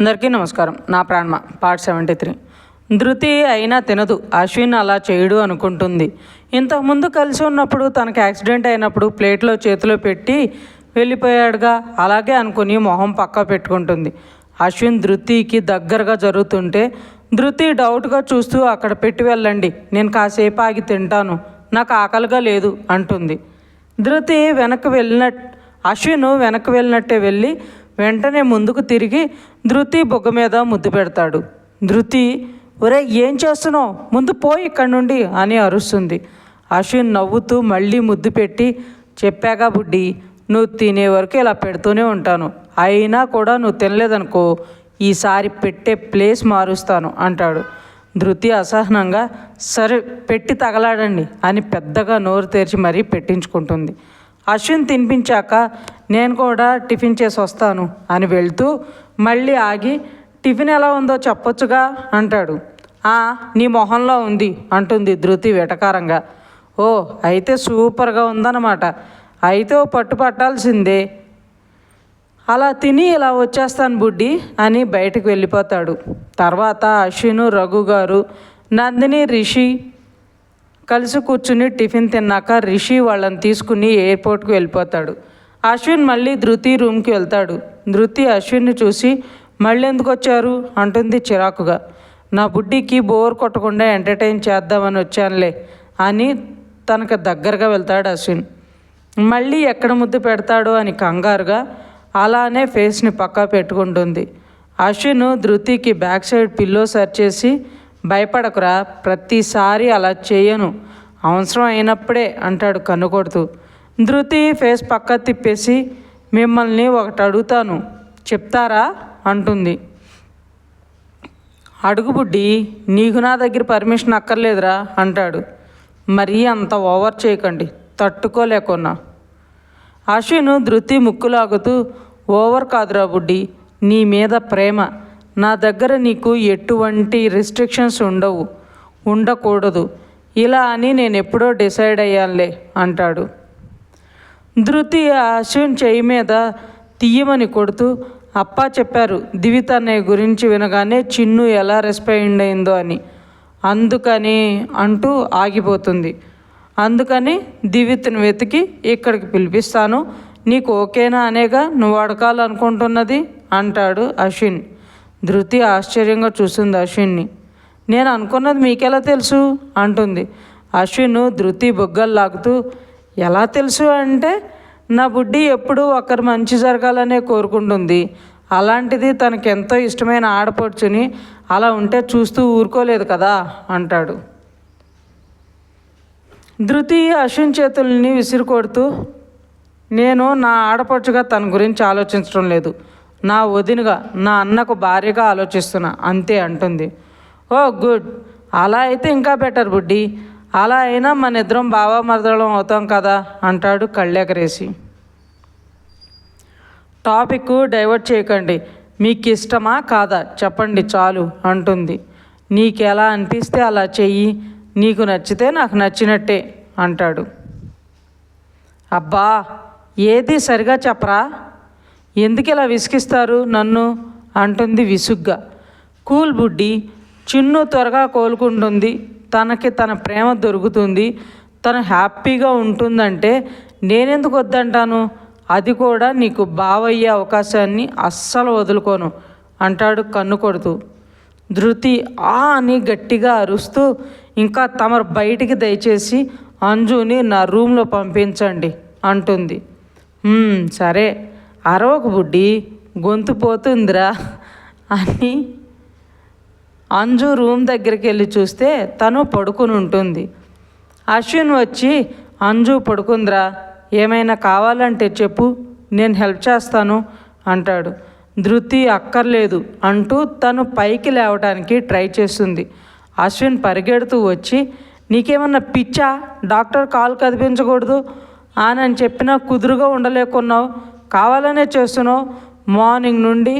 అందరికీ నమస్కారం. నా ప్రాణమ? Part seventy three. ధృతి అయినా తినదు. అశ్విన్ అలా చేయడు అనుకుంటుంది. ఇంతకుముందు కలిసి ఉన్నప్పుడు తనకు యాక్సిడెంట్ అయినప్పుడు ప్లేట్లో చేతిలో పెట్టి వెళ్ళిపోయాడుగా. అలాగే అనుకుని మొహం పక్క పెట్టుకుంటుంది. అశ్విన్ ధృతికి దగ్గరగా జరుగుతుంటే ధృతి డౌట్గా చూస్తూ అక్కడ పెట్టి వెళ్ళండి. నేను కాసేపు ఆగి తింటాను. నాకు ఆకలిగా లేదు అంటుంది. ధృతి వెనక్కి వెళ్ళినట్ అశ్విన్ వెనక్కి వెళ్ళినట్టే వెళ్ళి వెంటనే ముందుకు తిరిగి ధృతి బొగ్గ మీద ముద్దు పెడతాడు. ధృతి ఒరే ఏం చేస్తున్నావు? ముందు పోయి ఇక్కడి నుండి అని అరుస్తుంది. అశ్విన్ నవ్వుతూ మళ్ళీ ముద్దు పెట్టి చెప్పాగా బుడ్డి నువ్వు తినే వరకు ఇలా పెడుతూనే ఉంటాను. అయినా కూడా నువ్వు తినలేదనుకో ఈసారి పెట్టే ప్లేస్ మారుస్తాను అంటాడు. ధృతి అసహనంగా సరే పెట్టి తగలాడండి అని పెద్దగా నోరు తెరిచి మరీ పెట్టించుకుంటుంది. అశ్విన్ తినిపించాక నేను కూడా టిఫిన్ చేసి వస్తాను అని వెళ్తూ మళ్ళీ ఆగి టిఫిన్ ఎలా ఉందో చెప్పొచ్చుగా అంటాడు. "ఆ, నీ మొహంలో ఉంది అంటుంది ధృతి వెటకారంగా. ఓ అయితే సూపర్గా ఉందన్నమాట. అయితే ఓ పట్టు పట్టాల్సిందే. అలా తిని ఇలా వచ్చేస్తాను బుడ్డి అని బయటకు వెళ్ళిపోతాడు. తర్వాత అశ్విను రఘు గారు నందిని రిషి కలిసి కూర్చుని టిఫిన్ తిన్నాక రిషి వాళ్ళని తీసుకుని ఎయిర్పోర్ట్కి వెళ్ళిపోతాడు. అశ్విన్ మళ్ళీ ధృతి రూమ్కి వెళ్తాడు. ధృతి అశ్విన్ని చూసి మళ్ళీ ఎందుకు వచ్చారు? అంటుంది చిరాకుగా. నా బుడ్డికి బోర్ కొట్టకుండా ఎంటర్టైన్ చేద్దామని వచ్చానులే అని తనకు దగ్గరగా వెళ్తాడు అశ్విన్. మళ్ళీ ఎక్కడ ముద్దు పెడతాడో? అని కంగారుగా అలానే ఫేస్ని పక్కా పెట్టుకుంటుంది. అశ్విన్ ధృతికి బ్యాక్ సైడ్ పిల్లో సెర్చ్ చేసి భయపడకురా ప్రతిసారి అలా చేయను. అవసరం అయినప్పుడే అంటాడు కన్నుకొడుతూ. ధృతి ఫేస్ పక్క తిప్పేసి మిమ్మల్ని ఒకటి అడుగుతాను. చెప్తారా? అంటుంది. అడుగు బుడ్డి నీకు నా దగ్గర పర్మిషన్ అక్కర్లేదురా అంటాడు. మరీ అంత ఓవర్ చేయకండి తట్టుకోలేకున్నా. అశ్విను ధృతి ముక్కులాగుతూ ఓవర్ కాదురా బుడ్డి నీ మీద ప్రేమ. నా దగ్గర నీకు ఎటువంటి రిస్ట్రిక్షన్స్ ఉండవు ఉండకూడదు. ఇలా అని నేను ఎప్పుడో డిసైడ్ అయ్యానులే అంటాడు. ధృతి అశ్విన్ చెయ్యి మీద తీయమని కొడుతూ అప్పా చెప్పారు దివిత అన్నయ్య గురించి వినగానే చిన్ను ఎలా రెస్పాండ్ అయిందో అని. అందుకని అంటూ ఆగిపోతుంది. అందుకని దివిత్ని వెతికి ఇక్కడికి పిలిపిస్తాను. నీకు ఓకేనా అనేగా నువ్వు అడగాలనుకుంటున్నది? అంటాడు అశ్విన్. ధృతి ఆశ్చర్యంగా చూస్తుంది అశ్విన్ని. నేను అనుకున్నది మీకెలా తెలుసు? అంటుంది. అశ్విన్ ధృతి బొగ్గలు లాగుతూ ఎలా తెలుసు అంటే నా బుడ్డి ఎప్పుడూ ఒకరు మంచి జరగాలనే కోరుకుంటుంది. అలాంటిది తనకెంతో ఎంతో ఇష్టమైన ఆడపడుచుని అలా ఉంటే చూస్తూ ఊరుకోలేదు కదా? అంటాడు. ధృతి అశ్విన్ చేతుల్ని విసిరి కొడుతూ నేను నా ఆడపడుచుగా తన గురించి ఆలోచించడం లేదు. నా వదినగా నా అన్నకు భార్యగా ఆలోచిస్తున్నా అంతే అంటుంది. Oh good. అలా అయితే ఇంకా బెటర్ బుడ్డి. అలా అయినా మన ఇద్దరం బావామరదలం అవుతాం కదా అంటాడు కళ్ళెకరేసి టాపిక్ డైవర్ట్ చేయకండి. మీకు ఇష్టమా కాదా? చెప్పండి చాలు అంటుంది. నీకు ఎలా అనిపిస్తే అలా చెయ్యి. నీకు నచ్చితే నాకు నచ్చినట్టే అంటాడు. అబ్బా ఏది సరిగా చెప్పరా? ఎందుకు ఇలా విసిగిస్తారు నన్ను? అంటుంది విసుగ్గా. కూల్ బుడ్డి చిన్ను త్వరగా కోలుకుంటుంది. తనకి తన ప్రేమ దొరుకుతుంది. తను హ్యాపీగా ఉంటుందంటే నేనెందుకు వద్దంటాను? అది కూడా నీకు బావయ్యే అవకాశాన్ని అస్సలు వదులుకోను అంటాడు కన్ను కొడుతూ. ధృతి ఆ అని గట్టిగా అరుస్తూ ఇంకా తమరు బయటికి దయచేసి అంజుని నా రూమ్లో పంపించండి అంటుంది. సరే. అరవకు బుడ్డి గొంతు పోతుందిరా అని అంజు రూమ్ దగ్గరికి వెళ్ళి చూస్తే తను పడుకుని ఉంటుంది. అశ్విన్ వచ్చి అంజు పడుకుందిరా ఏమైనా కావాలంటే చెప్పు నేను హెల్ప్ చేస్తాను అంటాడు. ధృతి అక్కర్లేదు అంటూ తను పైకి లేవడానికి ట్రై చేస్తుంది. అశ్విన్ పరిగెడుతూ వచ్చి నీకేమన్నా పిచ్చా? డాక్టర్ కాలు కదిపించకూడదు? అని చెప్పినా కుదురుగా ఉండలేకున్నావు. కావాలనే చేస్తున్నావు? మార్నింగ్ నుండి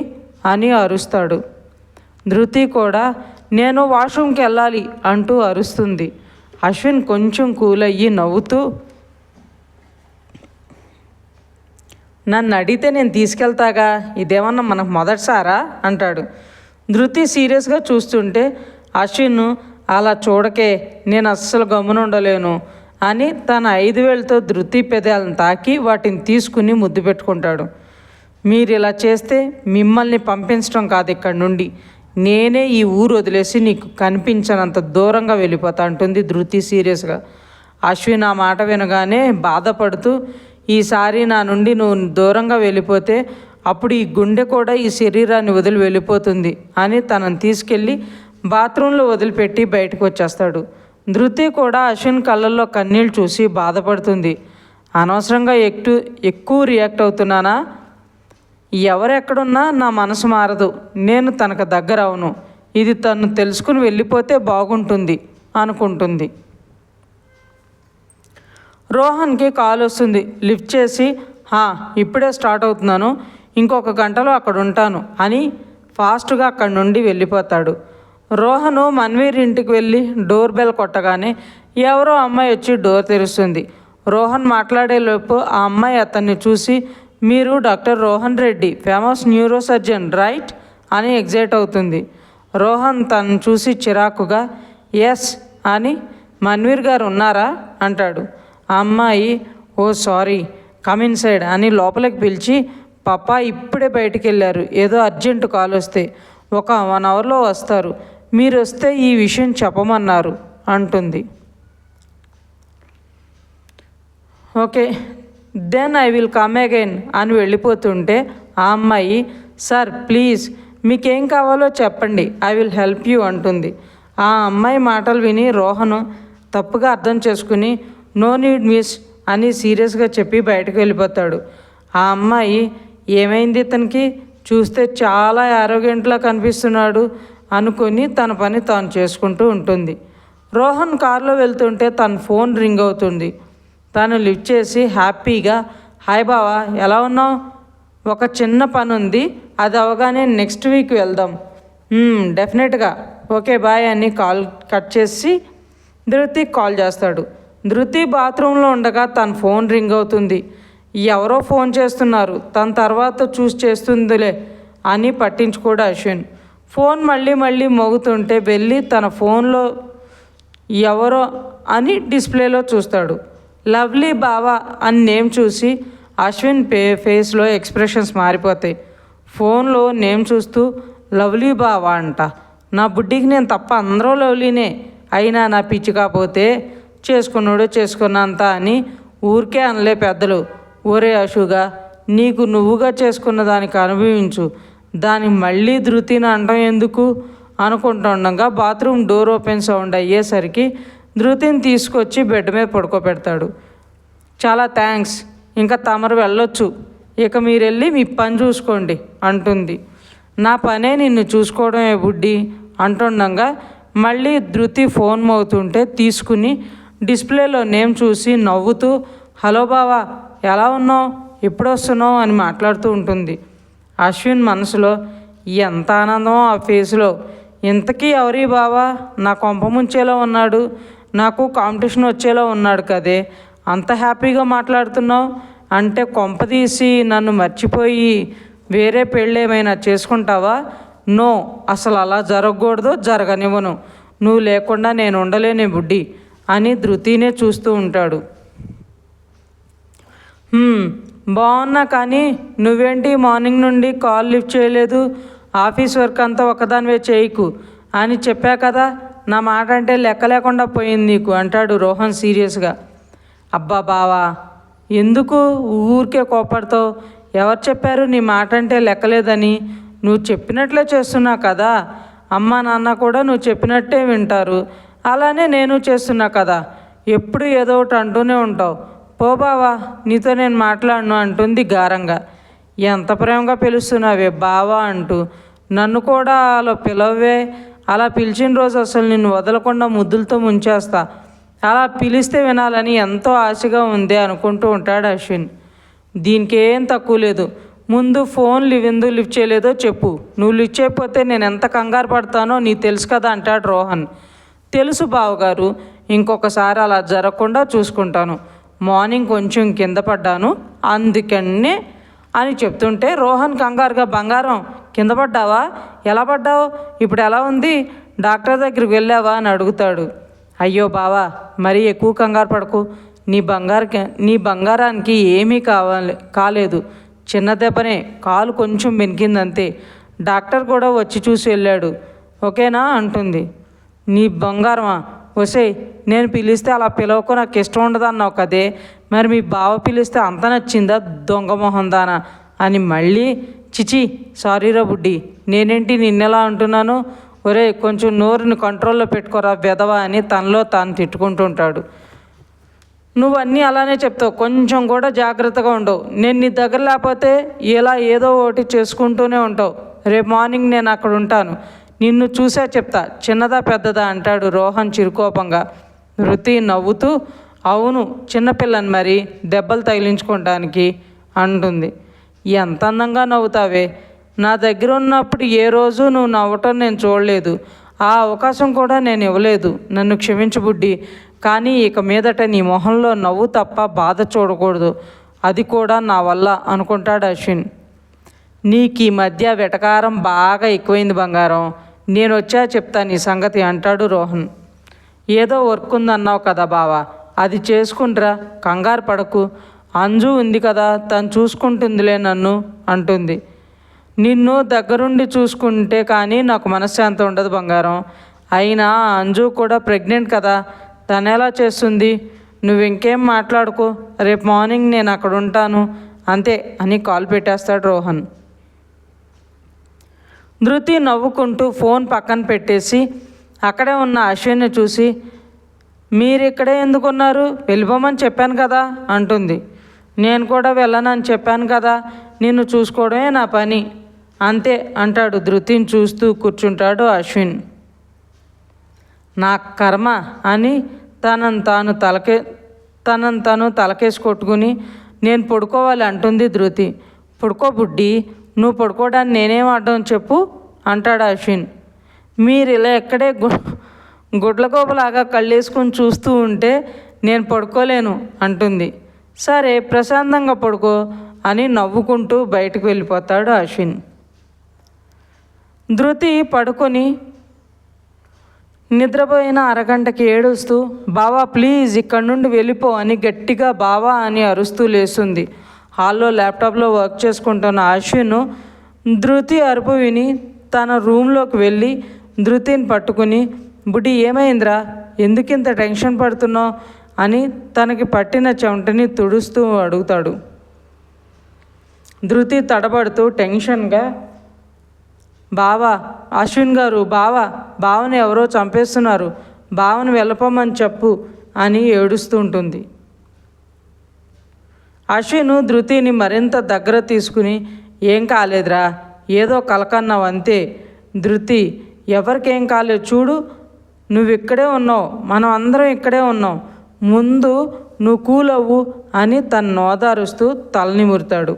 అని అరుస్తాడు. ధృతి కూడా నేను వాష్రూమ్కి వెళ్ళాలి అంటూ అరుస్తుంది. అశ్విన్ కొంచెం కూల్ అయ్యి నవ్వుతూ నన్ను అడిగితే నేను తీసుకెళ్తాగా? ఇదేమన్నా మనకు మొదటిసారా? అంటాడు. ధృతి సీరియస్గా చూస్తుంటే అశ్విన్ అలా చూడకే నేను అస్సలు గమ్మున ఉండలేను అని తన ఐదు వేలతో ధృతి పెదాలను తాకి వాటిని తీసుకుని ముద్దు పెట్టుకుంటాడు. మీరు ఇలా చేస్తే మిమ్మల్ని పంపించడం కాదు ఇక్కడ నుండి. నేనే ఈ ఊరు వదిలేసి నీకు కనిపించనంత దూరంగా వెళ్ళిపోతా అంటుంది ధృతి సీరియస్గా. అశ్విన్ ఆ మాట వినగానే బాధపడుతూ ఈసారి నా నుండి నువ్వు దూరంగా వెళ్ళిపోతే అప్పుడు ఈ గుండె కూడా ఈ శరీరాన్ని వదిలి వెళ్ళిపోతుంది అని తనని తీసుకెళ్ళి బాత్రూంలో వదిలిపెట్టి బయటకు వచ్చేస్తాడు. ధృతి కూడా అశ్విన్ కళ్ళల్లో కన్నీళ్ళు చూసి బాధపడుతుంది. అనవసరంగా ఎక్కువ ఎక్కువ రియాక్ట్ అవుతున్నానా? ఎవరెక్కడున్నా నా మనసు మారదు. నేను తనకు దగ్గర అవును ఇది తను తెలుసుకుని వెళ్ళిపోతే బాగుంటుంది అనుకుంటుంది. రోహన్కి కాల్ వస్తుంది. లిఫ్ట్ చేసి "హా, ఇప్పుడే స్టార్ట్ అవుతున్నాను. ఇంకొక గంటలో అక్కడ ఉంటాను అని ఫాస్ట్గా అక్కడి నుండి వెళ్ళిపోతాడు. రోహను మన్వీర్ ఇంటికి వెళ్ళి డోర్ బెల్ కొట్టగానే ఎవరో అమ్మాయి వచ్చి డోర్ తెరుస్తుంది. రోహన్ మాట్లాడేలోపు ఆ అమ్మాయి అతన్ని చూసి మీరు doctor Rohan Reddy famous neuro surgeon right? అని ఎగ్జైట్ అవుతుంది. రోహన్ తను చూసి చిరాకుగా ఎస్ అని మన్వీర్ గారు ఉన్నారా? అంటాడు. ఆ అమ్మాయి oh sorry come inside అని లోపలికి పిలిచి పప్పా ఇప్పుడే బయటికి వెళ్ళారు. ఏదో అర్జెంటు కాల్ వస్తే ఒక వన్ అవర్లో వస్తారు. మీరు వస్తే ఈ విషయం చెప్పమన్నారు అంటుంది. Okay then I will come again అని వెళ్ళిపోతుంటే ఆ అమ్మాయి సార్ ప్లీజ్ మీకేం కావాలో చెప్పండి ఐ విల్ హెల్ప్ యూ అంటుంది. ఆ అమ్మాయి మాటలు విని రోహను తప్పుగా అర్థం చేసుకుని నో నీడ్ మిస్ అని సీరియస్గా చెప్పి బయటకు వెళ్ళిపోతాడు. ఆ అమ్మాయి ఏమైంది ఇతనికి? చూస్తే చాలా ఆరోగ్యంట్లా కనిపిస్తున్నాడు. అనుకొని తన పని తాను చేసుకుంటూ ఉంటుంది. రోహన్ కారులో వెళ్తుంటే తన ఫోన్ రింగ్ అవుతుంది. తను లిఫ్ట్ చేసి హ్యాపీగా హాయ్ బావా ఎలా ఉన్నావు? ఒక చిన్న పని ఉంది అది అవగానే నెక్స్ట్ వీక్ వెళ్దాం. డెఫినెట్గా. ఓకే బాయ్ అని కాల్ కట్ చేసి ధృతి కాల్ చేస్తాడు. ధృతి బాత్రూంలో ఉండగా తన ఫోన్ రింగ్ అవుతుంది. ఎవరో ఫోన్ చేస్తున్నారు. తన తర్వాత చూసి చేస్తుందిలే అని పట్టించుకోడు అశ్విన్. ఫోన్ మళ్ళీ మళ్ళీ మోగుతుంటే వెళ్ళి తన ఫోన్లో ఎవరో అని డిస్ప్లేలో చూస్తాడు. లవ్లీ బావా అని నేమ్ చూసి అశ్విన్ పే ఫేస్లో ఎక్స్ప్రెషన్స్ మారిపోతాయి. ఫోన్లో నేమ్ చూస్తూ లవ్లీ బావా అంట. నా బుడ్డికి నేను తప్ప అందరూ లవ్లీనే. అయినా నా పిచ్చి కాకపోతే చేసుకున్నాడు చేసుకున్నంత అని ఊరికే అనలే పెద్దలు. ఒరే అశుగా నీకు నువ్వుగా చేసుకున్న దానికి అనుభవించు. దాని మళ్ళీ ధృతిని అనడం ఎందుకు? అనుకుంటుండగా బాత్రూమ్ డోర్ ఓపెన్ సౌండ్ అయ్యేసరికి ధృతిని తీసుకొచ్చి బెడ్ మీద పడుకోబెడతాడు. చాలా థ్యాంక్స్ ఇంకా తమరు వెళ్ళొచ్చు. ఇక మీరు వెళ్ళి మీ పని చూసుకోండి అంటుంది. నా పనే నిన్ను చూసుకోవడమే బుడ్డి అంటుండగా మళ్ళీ ధృతి ఫోన్ మోగుతుంటే తీసుకుని డిస్ప్లేలో నేమ్ చూసి నవ్వుతూ హలో బావా ఎలా ఉన్నావు? ఎప్పుడు వస్తున్నావు అని మాట్లాడుతూ ఉంటుంది. అశ్విన్ మనసులో ఎంత ఆనందమో ఆ ఫేస్లో. ఇంతకీ ఎవరి బావా? నా కొంప ముంచేలా ఉన్నాడు. నాకు కాంపిటీషన్ వచ్చేలా ఉన్నాడు కదే. అంత హ్యాపీగా మాట్లాడుతున్నావు? అంటే కొంప తీసి నన్ను మర్చిపోయి వేరే పెళ్ళి ఏమైనా చేసుకుంటావా? నో అసలు అలా జరగకూడదు జరగనివ్వను. నువ్వు లేకుండా నేను ఉండలేని బుడ్డి అని ధృతినే చూస్తూ ఉంటాడు. బాగున్నా కానీ నువ్వేంటి మార్నింగ్ నుండి కాల్ లిఫ్ట్ చేయలేదు? ఆఫీస్ వర్క్ అంతా ఒకదానివే చేయకు. అని చెప్పా కదా నా మాట అంటే లెక్క లేకుండా పోయింది నీకు అంటాడు రోహన్ సీరియస్గా. అబ్బా బావా ఎందుకు ఊరికే కోపడతావు? ఎవరు చెప్పారు నీ మాట అంటే లెక్కలేదని? నువ్వు చెప్పినట్లే చేస్తున్నా కదా. అమ్మ నాన్న కూడా నువ్వు చెప్పినట్టే వింటారు. అలానే నేను చేస్తున్నా కదా. ఎప్పుడు ఏదో ఒకటి అంటూనే ఉంటావు. పో బావా నీతో నేను మాట్లాడను అంటుంది గారంగా. ఎంత ప్రేమగా పిలుస్తున్నావే బావా అంటూ. నన్ను కూడా అలా పిలవే అలా పిలిచిన రోజు అసలు నిన్ను వదలకుండా ముద్దులతో ముంచేస్తా. అలా పిలిస్తే వినాలని ఎంతో ఆశగా ఉంది అనుకుంటూ ఉంటాడు అశ్విన్. దీనికి ఏం తక్కువ లేదు. ముందు ఫోన్ లివ్ ఎందుకు లిఫ్ట్ చేయలేదో చెప్పు. నువ్వు లిఫ్ట్ చేయకపోతే నేను ఎంత కంగారు పడతానో నీకు తెలుసు కదా అంటాడు రోహన్. తెలుసు బావగారు ఇంకొకసారి అలా జరగకుండా చూసుకుంటాను. మార్నింగ్ కొంచెం కింద పడ్డాను. అందుకనే అని చెప్తుంటే రోహన్ కంగారుగా బంగారం కింద పడ్డావా? ఎలా పడ్డావు? ఇప్పుడు ఎలా ఉంది? డాక్టర్ దగ్గరికి వెళ్ళావా? అని అడుగుతాడు. అయ్యో బావా మరీ ఎక్కువ కంగారు పడకు. నీ బంగారుకి నీ బంగారానికి ఏమీ కావాలి కాలేదు. చిన్న దెబ్బనే కాలు కొంచెం బెనికిందంతే డాక్టర్ కూడా వచ్చి చూసి వెళ్ళాడు. ఓకేనా? అంటుంది. నీ బంగారమా? ఒసే నేను పిలిస్తే అలా పిలవకు నాకు ఇష్టం ఉండదు అన్నావు కదే. మరి మీ బావ పిలిస్తే అంత నచ్చిందా? దొంగ మొహందానా? అని మళ్ళీ చిచి సారీరా బుడ్డి నేనేంటి నిన్నెలా అంటున్నాను? ఒరే కొంచెం నోరుని కంట్రోల్లో పెట్టుకోరా బెదవా అని తనలో తాను తిట్టుకుంటుంటాడు. నువ్వు అన్నీ అలానే చెప్తావు. కొంచెం కూడా జాగ్రత్తగా ఉండవు. నేను నీ దగ్గర లేకపోతే ఇలా ఏదో ఒకటి చేసుకుంటూనే ఉంటావు. రేపు మార్నింగ్ నేను అక్కడ ఉంటాను. నిన్ను చూసా చెప్తా. చిన్నదా పెద్దదా అంటాడు రోహన్ చిరుకోపంగా. వృత్తి నవ్వుతూ అవును చిన్నపిల్లని మరి దెబ్బలు తగిలించుకోవడానికి అంటుంది. ఎంత అందంగా నవ్వుతావే. నా దగ్గర ఉన్నప్పుడు ఏ రోజు నువ్వు నవ్వటం నేను చూడలేదు. ఆ అవకాశం కూడా నేను ఇవ్వలేదు. నన్ను క్షమించు బుడ్డి. కానీ ఇక మీదట నీ మొహంలో నవ్వు తప్ప బాధ చూడకూడదు. అది కూడా నా వల్ల అనుకుంటాడు అశ్విన్. నీకు ఈ మధ్య వెటకారం బాగా ఎక్కువైంది బంగారం. నేను వచ్చా చెప్తా నీ సంగతి అంటాడు రోహన్. ఏదో వర్క్ ఉందన్నావు కదా బావా అది చేసుకుంట్రా కంగారు పడకు. అంజు ఉంది కదా తను చూసుకుంటుందిలే నన్ను అంటుంది. నిన్ను దగ్గరుండి చూసుకుంటే కానీ నాకు మనశ్శాంతి ఉండదు బంగారం. అయినా అంజు కూడా ప్రెగ్నెంట్ కదా తను ఎలా చేస్తుంది? నువ్వు ఇంకేం మాట్లాడుకో రేపు మార్నింగ్ నేను అక్కడ ఉంటాను అంతే అని కాల్ పెట్టేస్తాడు రోహన్. ధృతి నవ్వుకుంటూ ఫోన్ పక్కన పెట్టేసి అక్కడే ఉన్న అశ్విన్ని చూసి మీరు ఇక్కడే ఎందుకున్నారు? వెళ్ళిపోమని చెప్పాను కదా అంటుంది. నేను కూడా వెళ్ళనని చెప్పాను కదా నిన్ను చూసుకోవడమే నా పని అంతే అంటాడు ధృతిని చూస్తూ కూర్చుంటాడు అశ్విన్. నా కర్మ అని తనను తాను తలకే తనను తాను తలకేసి కొట్టుకుని నేను పడుకోవాలి అంటుంది ధృతి. పడుకో బుడ్డి నువ్వు పడుకోవడానికి నేనేం అడ్డం చెప్పు అంటాడు అశ్విన్. మీరు ఇలా ఎక్కడే గు గుడ్లగోపలాగా కళ్ళేసుకొని చూస్తూ ఉంటే నేను పడుకోలేను అంటుంది. సరే ప్రశాంతంగా పడుకో అని నవ్వుకుంటూ బయటకు వెళ్ళిపోతాడు అశ్విన్. ధృతి పడుకొని నిద్రపోయిన అరగంటకి ఏడుస్తూ బావా ప్లీజ్ ఇక్కడ నుండి వెళ్ళిపో అని గట్టిగా బావా అని అరుస్తూ లేస్తుంది. హాల్లో ల్యాప్టాప్లో వర్క్ చేసుకుంటున్న అశ్విన్ ధృతి అరుపు విని తన రూమ్లోకి వెళ్ళి ధృతిని పట్టుకుని బుడ్డి ఏమైందిరా? ఎందుకింత టెన్షన్ పడుతున్నావు? అని తనకి పట్టిన చెమటని తుడుస్తూ అడుగుతాడు. ధృతి తడబడుతూ టెన్షన్గా బావా అశ్విన్ గారు బావా బావని ఎవరో చంపేస్తున్నారు. బావని వెళ్ళపోమని చెప్పు అని ఏడుస్తూ ఉంటుంది. అశ్విను ధృతిని మరింత దగ్గర తీసుకుని ఏం కాలేదురా ఏదో కలకన్నావు అంతే. ధృతి ఎవరికేం కాలేదు చూడు. నువ్వు ఇక్కడే ఉన్నావు మనం అందరం ఇక్కడే ఉన్నాం. ముందు నువ్వు కూలవ్వు అని తను నోదారుస్తూ తలనిమురుతాడు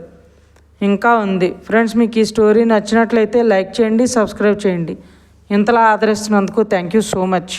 ఇంకా ఉంది. ఫ్రెండ్స్ మీకు ఈ స్టోరీ నచ్చినట్లయితే లైక్ చేయండి సబ్స్క్రైబ్ చేయండి. ఇంతలా ఆదరిస్తున్నందుకు థ్యాంక్ యూ సో మచ్.